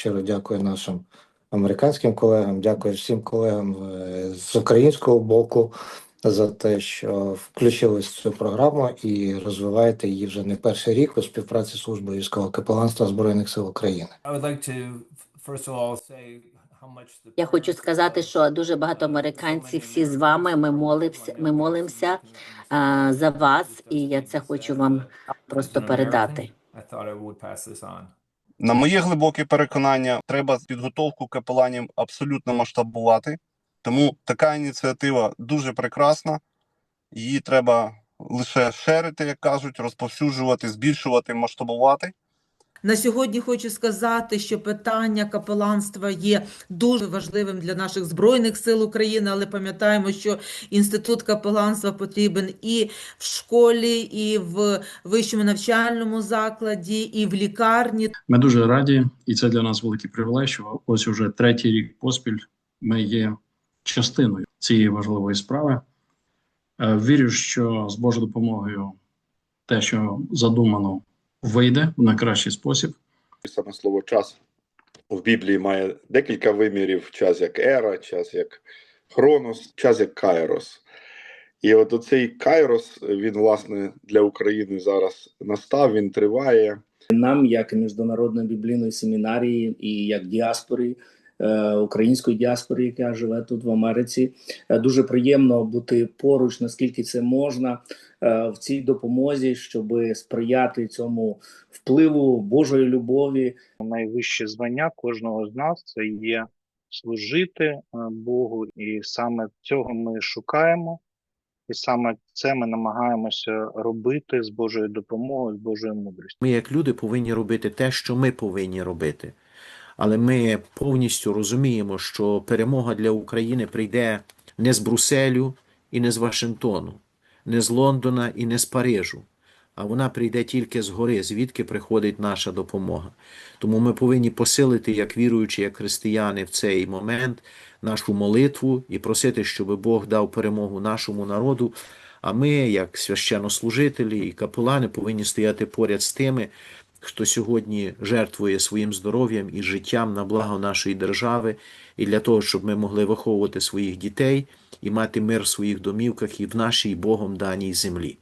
щиро дякую нашим американським колегам, дякую всім колегам е, з українського боку за те, що включились в цю програму і розвиваєте її вже не перший рік у співпраці з службою військового капеланства Збройних сил України. Я хочу сказати, що дуже багато американців всі з вами. Ми молився, ми молимося а, за вас, і я це хочу вам просто передати. На моє глибоке переконання, треба підготовку капеланів абсолютно масштабувати. Тому така ініціатива дуже прекрасна. Її треба лише шерити, як кажуть, розповсюджувати, збільшувати, масштабувати. На сьогодні хочу сказати, що питання капеланства є дуже важливим для наших збройних сил України, але пам'ятаємо, що інститут капеланства потрібен і в школі, і в вищому навчальному закладі, і в лікарні. Ми дуже раді, і це для нас великий привілей, що ось уже третій рік поспіль ми є частиною цієї важливої справи. Е, Вірю, що з Божою допомогою те, що задумано, вийде в найкращий спосіб. Саме слово час в Біблії має декілька вимірів: час як ера, час як хронос, час як кайрос. І от оцей кайрос, він, власне, для України зараз настав, він триває. Нам, як міжнародної біблійної семінарії, і як діаспорі е, української діаспори, яка живе тут в Америці, е, дуже приємно бути поруч, наскільки це можна е, в цій допомозі, щоб сприяти цьому впливу Божої любові найвище звання кожного з нас це є служити е, Богу, і саме цього ми шукаємо, і саме це ми намагаємося робити з Божою допомогою, з Божою мудрістю. Ми, як люди, повинні робити те, що ми повинні робити. Але ми повністю розуміємо, що перемога для України прийде не з Брюсселю і не з Вашингтону, не з Лондона і не з Парижу, а вона прийде тільки згори, звідки приходить наша допомога. Тому ми повинні посилити, як віруючі, як християни, в цей момент нашу молитву і просити, щоб Бог дав перемогу нашому народу. А ми, як священнослужителі і капелани, повинні стояти поряд з тими, хто сьогодні жертвує своїм здоров'ям і життям на благо нашої держави, і для того, щоб ми могли виховувати своїх дітей і мати мир в своїх домівках і в нашій Богом даній землі.